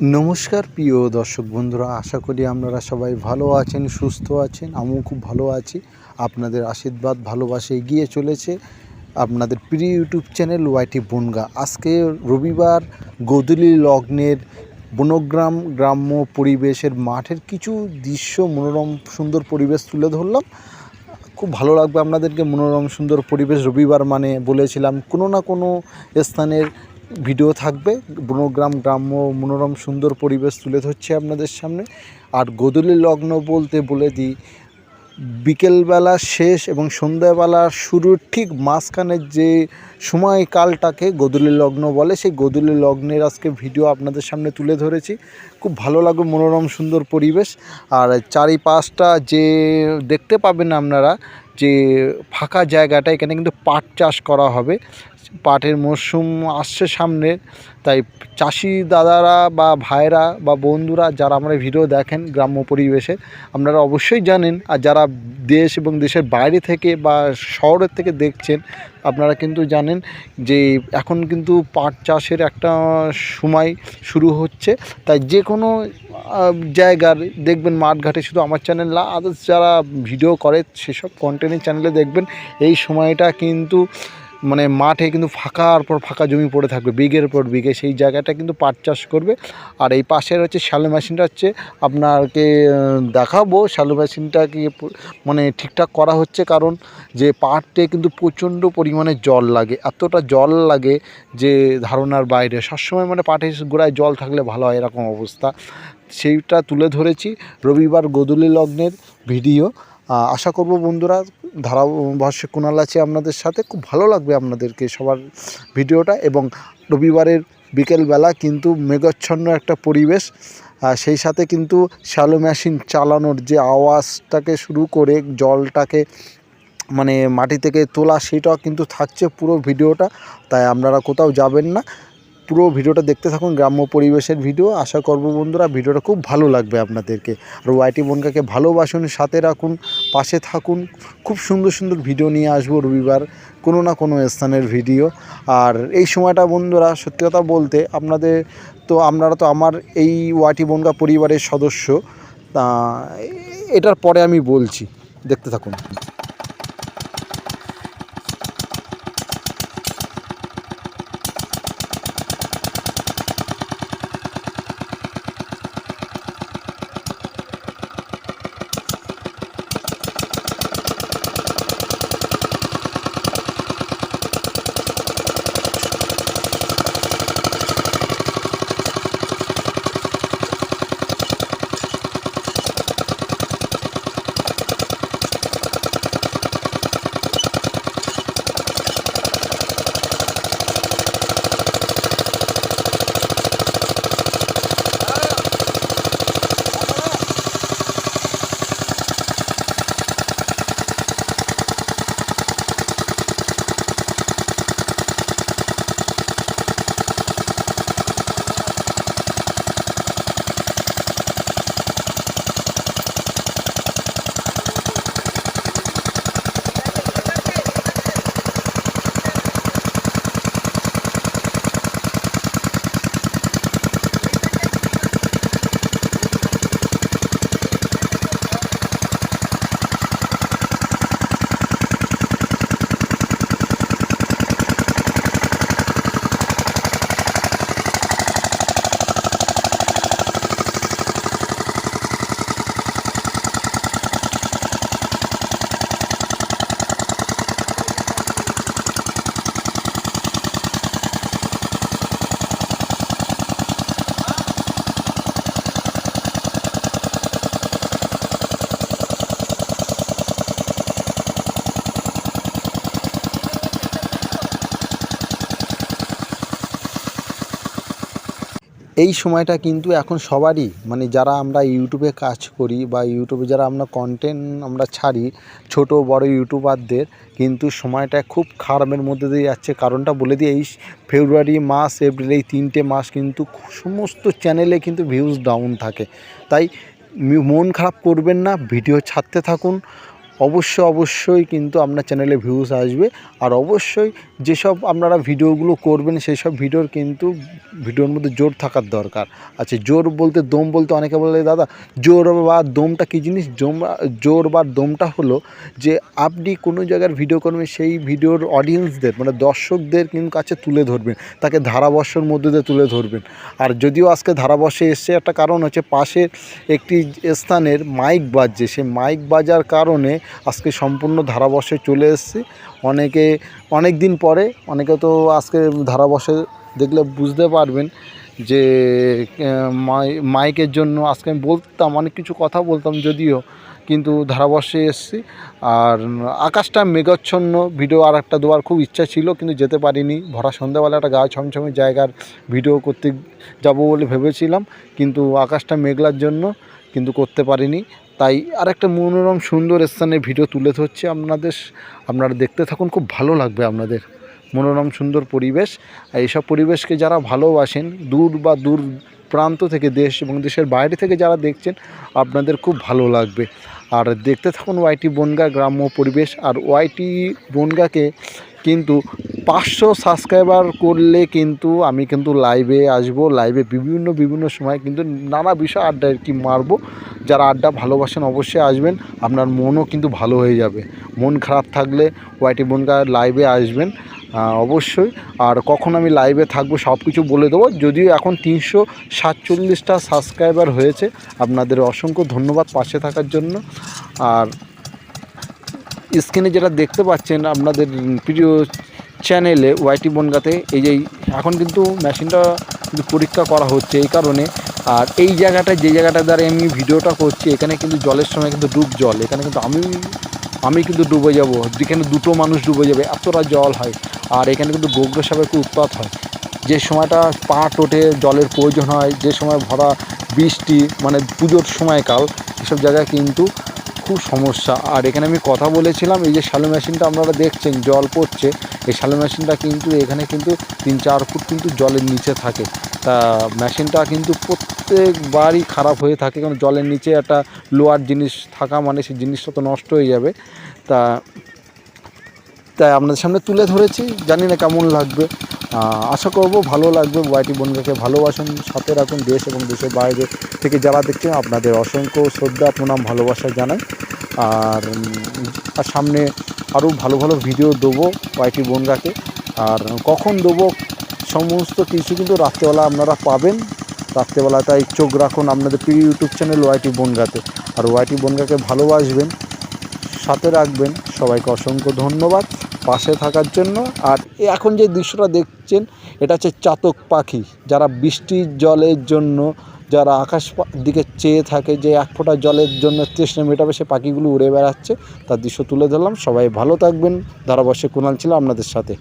নমস্কার প্রিয় দর্শক বন্ধুরা, আশা করি আপনারা সবাই ভালো আছেন, সুস্থ আছেন, আমিও খুব ভালো আছি। আপনাদের আশীর্বাদ, ভালোবাসে এগিয়ে চলেছে আপনাদের প্রিয় ইউটিউব চ্যানেল ওয়াইটি বনগা। আজকে রবিবার গোদলি লগ্নের বনগ্রাম গ্রাম্য পরিবেশের মাঠের কিছু দৃশ্য, মনোরম, সুন্দর পরিবেশ তুলে ধরলাম। খুব ভালো লাগবে আপনাদেরকে মনোরম, সুন্দর পরিবেশ রবিবার মানে বলেছিলাম। কোনো না কোনো স্থানের ভিডিও থাকবে। বনগ্রাম গ্রাম্য মনোরম সুন্দর পরিবেশ তুলে ধরছে আপনাদের সামনে। আর গোদলি লগ্ন বলতে বলে দিই, বিকেলবেলা শেষ এবং সন্ধ্যাবেলা শুরুর ঠিক মাঝখানের যে সময়কালটাকে গোদলি লগ্ন বলে, সেই গোদলি লগ্নের আজকে ভিডিও আপনাদের সামনে তুলে ধরেছি। খুব ভালো লাগবে মনোরম, সুন্দর পরিবেশ। আর চারিপাশটা যে দেখতে পাবেন আপনারা, যে ফাঁকা জায়গাটা, এখানে কিন্তু পাট চাষ করা হবে। পাটের মরশুম আসছে সামনে, তাই চাষি দাদারা বা ভাইরা বা বন্ধুরা যারা আমরা ভিডিও দেখেন গ্রাম্য পরিবেশে, আপনারা অবশ্যই জানেন। আর যারা দেশ এবং দেশের বাইরে থেকে বা শহরের থেকে দেখছেন আপনারা কিন্তু জানেন যে এখন কিন্তু পাট চাষের একটা সময় শুরু হচ্ছে। তাই যে কোনো জায়গার, দেখবেন মাঠঘাটে শুধু আমার চ্যানেল না আদার্স যারা ভিডিও করে সেসব কন্টেন্টের চ্যানেলে দেখবেন, এই সময়টা কিন্তু মানে মাঠে কিন্তু ফাঁকার পর ফাঁকা জমি পড়ে থাকবে, বিঘের পর বিঘে। সেই জায়গাটা কিন্তু পাট চাষ করবে। আর এই পাশের হচ্ছে শ্যালো মেশিনটা হচ্ছে আপনাকে দেখাবো। শ্যালো মেশিনটাকে মানে ঠিকঠাক করা হচ্ছে কারণ যে পাটে কিন্তু প্রচণ্ড পরিমাণে জল লাগে। এতটা জল লাগে যে ধারণার বাইরে। সবসময় মানে পাটের গোড়ায় জল থাকলে ভালো হয় এরকম অবস্থা। সেইটা তুলে ধরেছি। রবিবার গোদলি লগ্নের ভিডিও। আশা করব বন্ধুরা, ধারাভাষ্যে কুণাল আছে আপনাদের সাথে। খুব ভালো লাগবে আপনাদেরকে সবার ভিডিওটা এবং রবিবারের বিকেলবেলা কিন্তু মেঘাচ্ছন্ন একটা পরিবেশ। সেই সাথে কিন্তু শ্যালো মেশিন চালানোর যে আওয়াজটাকে শুরু করে জলটাকে মানে মাটি থেকে তোলা, সেটাও কিন্তু থাকছে পুরো ভিডিওটা। তাই আপনারা কোথাও যাবেন না। পুরো ভিডিওটা দেখতে থাকুন, গ্রাম্য পরিবেশের ভিডিও। আশা করব বন্ধুরা, ভিডিওটা খুব ভালো লাগবে আপনাদেরকে। আর ওয়াইটি বনকাকে ভালোবাসুন, সাথে রাখুন, পাশে থাকুন। খুব সুন্দর সুন্দর ভিডিও নিয়ে আসব রবিবার, কোনো না কোনো স্থানের ভিডিও। আর এই সময়টা বন্ধুরা, সত্যি কথা বলতে, আপনাদের তো, আপনারা তো আমার এই ওয়াইটি বনগা পরিবারের সদস্য, তা, এটার পরে আমি বলছি। দেখতে থাকুন। এই সময়টা কিন্তু এখন সবারই মানে যারা আমরা ইউটিউবে কাজ করি বা ইউটিউবে যারা আমরা কন্টেন্ট আমরা ছাড়ি, ছোট, বড় ইউটিউবারদের কিন্তু সময়টা খুব খারাপের মধ্যে দিয়ে যাচ্ছে। কারণটা বলে দিই, এই ফেব্রুয়ারি মাস, এপ্রিল এই তিনটে মাস কিন্তু সমস্ত চ্যানেলে কিন্তু ভিউজ ডাউন থাকে। তাই মন খারাপ করবেন না, ভিডিও ছাড়তে থাকুন। অবশ্যই অবশ্যই কিন্তু আপনার চ্যানেলে ভিউজ আসবে। আর অবশ্যই যেসব আপনারা ভিডিওগুলো করবেন সেই সব ভিডিওর কিন্তু ভিডিওর মধ্যে জোর থাকার দরকার। আচ্ছা জোর বলতে দম বলতে অনেকে বলে, দাদা, জোর বা দমটা কী জিনিস? জোর বা দমটা হলো যে আপনি কোনো জায়গার ভিডিও করবেন, সেই ভিডিওর অডিয়েন্সদের মানে দর্শকদের কিন্তু কাছে তুলে ধরবেন। তাকে ধারাবর্ষর মধ্যে দিয়ে তুলে ধরবেন। আর যদিও আজকে ধারাবর্ষে এসছে, একটা কারণ হচ্ছে পাশের একটি স্থানের মাইক বাজছে। সেই মাইক বাজার কারণে আজকে সম্পূর্ণ ধারাবর্ষে চলে এসেছি। অনেকে, অনেক দিন পরে, অনেকে তো আজকে ধারাবর্ষে দেখলে বুঝতে পারবেন যে মাই, মাইকের জন্য আজকে আমি বলতাম, অনেক কিছু কথা বলতাম যদিও, কিন্তু ধারাবর্ষে এসেছি। আর আকাশটা মেঘাচ্ছন্ন, ভিডিও আর একটা দেওয়ার খুব ইচ্ছা ছিল, কিন্তু যেতে পারিনি। ভরা সন্ধ্যাবেলা একটা গা ছমছমে জায়গার ভিডিও করতে যাব বলে ভেবেছিলাম, কিন্তু আকাশটা মেঘলার জন্য কিন্তু করতে পারিনি। তাই আরেকটা মনোরম, সুন্দর স্থানে ভিডিও তুলে ধরছি আপনাদের আপনারা দেখতে থাকুন, খুব ভালো লাগবে আপনাদের। মনোরম, সুন্দর পরিবেশ। আর এইসব পরিবেশকে যারা ভালোবাসেন, দূর বা দূর প্রান্ত থেকে দেশ এবং দেশের বাইরে থেকে যারা দেখছেন, আপনাদের খুব ভালো লাগবে। আর দেখতে থাকুন ওয়াইটি বনগা গ্রাম্য পরিবেশ। আর ওয়াইটি বনগাকে কিন্তু পাঁচশো সাবস্ক্রাইবার করলে কিন্তু আমি কিন্তু লাইভে আসব লাইভে বিভিন্ন বিভিন্ন সময় কিন্তু নানা বিষয় আড্ডা আর কি মারবো। যারা আড্ডা ভালোবাসেন অবশ্যই আসবেন, আপনার মনও কিন্তু ভালো হয়ে যাবে। মন খারাপ থাকলে ওয়াইটি বনগা লাইভে আসবেন অবশ্যই। আর কখন আমি লাইভে থাকব সব কিছু বলে দেবো। যদিও এখন তিনশো সাতচল্লিশটা সাবস্ক্রাইবার হয়েছে, আপনাদের অসংখ্য ধন্যবাদ পাশে থাকার জন্য। আর স্ক্রিনে যেটা দেখতে পাচ্ছেন, আপনাদের প্রিয় চ্যানেলে ওয়াইটি বনগাতে এই যে এখন কিন্তু মেশিনটা কিন্তু পরীক্ষা করা হচ্ছে এই কারণে। আর এই জায়গাটা যে জায়গাটা দ্বারা আমি ভিডিওটা করছি, এখানে কিন্তু জলের সময় কিন্তু ডুব জল। এখানে কিন্তু আমি আমি কিন্তু ডুবে যাব। যেখানে দুটো মানুষ ডুবে যাবে, এতটা জল হয়। আর এখানে কিন্তু গোগ্র সাপের খুব উৎপাত হয়। যে সময়টা পা টোটে, জলের প্রয়োজন হয়, যে সময় ভরা বৃষ্টি মানে পুজোর সময়কাল, এসব জায়গায় কিন্তু খুব সমস্যা। আর এখানে আমি কথা বলেছিলাম, এই যে শ্যালো মেশিনটা আপনারা দেখছেন, জল পড়ছে, এই শ্যালো মেশিনটা কিন্তু এখানে কিন্তু তিন চার ফুট কিন্তু জলের নিচে থাকে। তা মেশিনটা কিন্তু প্রত্যেকবারই খারাপ হয়ে থাকে, কারণ জলের নিচে একটা লোয়ার জিনিস থাকা মানে সেই জিনিসটা তো নষ্ট হয়ে যাবে। তা, তাই আপনাদের সামনে তুলে ধরেছি, জানি না কেমন লাগবে। আশা করব ভালো লাগবে ওয়াইটি বনগাকে ভালোবাসুন, সাথে রাখুন দেশ এবং দেশের বাইরে থেকে যারা দেখছেন, আপনাদের অসংখ্য শ্রদ্ধা, প্রণাম, ভালোবাসা জানাই। আর আর সামনে আরও ভালো ভালো ভিডিও দেবো ওয়াইটি বনগাকে। আর কখন দেবো সমস্ত কিছু কিন্তু রাত্রেবেলা আপনারা পাবেন। রাত্রেবেলা তাই চোখ রাখুন আপনাদের প্রিয় ইউটিউব চ্যানেল ওয়াইটি বনগাতে। আর ওয়াইটি বনগাকে ভালোবাসবেন, সাথে রাখবেন। সবাইকে অসংখ্য ধন্যবাদ। পাশে থাকার জন্য। আর এখন যে দৃশ্যটা দেখছেন, এটা হচ্ছে চাতক পাখি। যারা বৃষ্টির জলের জন্য, যারা আকাশ দিকে চেয়ে থাকে যে এক ফোঁটা জলের জন্য তৃষ্ণা মেটাবে, সে পাখিগুলো উড়ে বেড়াচ্ছে। তার দৃশ্য তুলে ধরলাম। সবাই ভালো থাকবেন। ধারাবর্ষে কুণাল ছিল আপনাদের সাথে।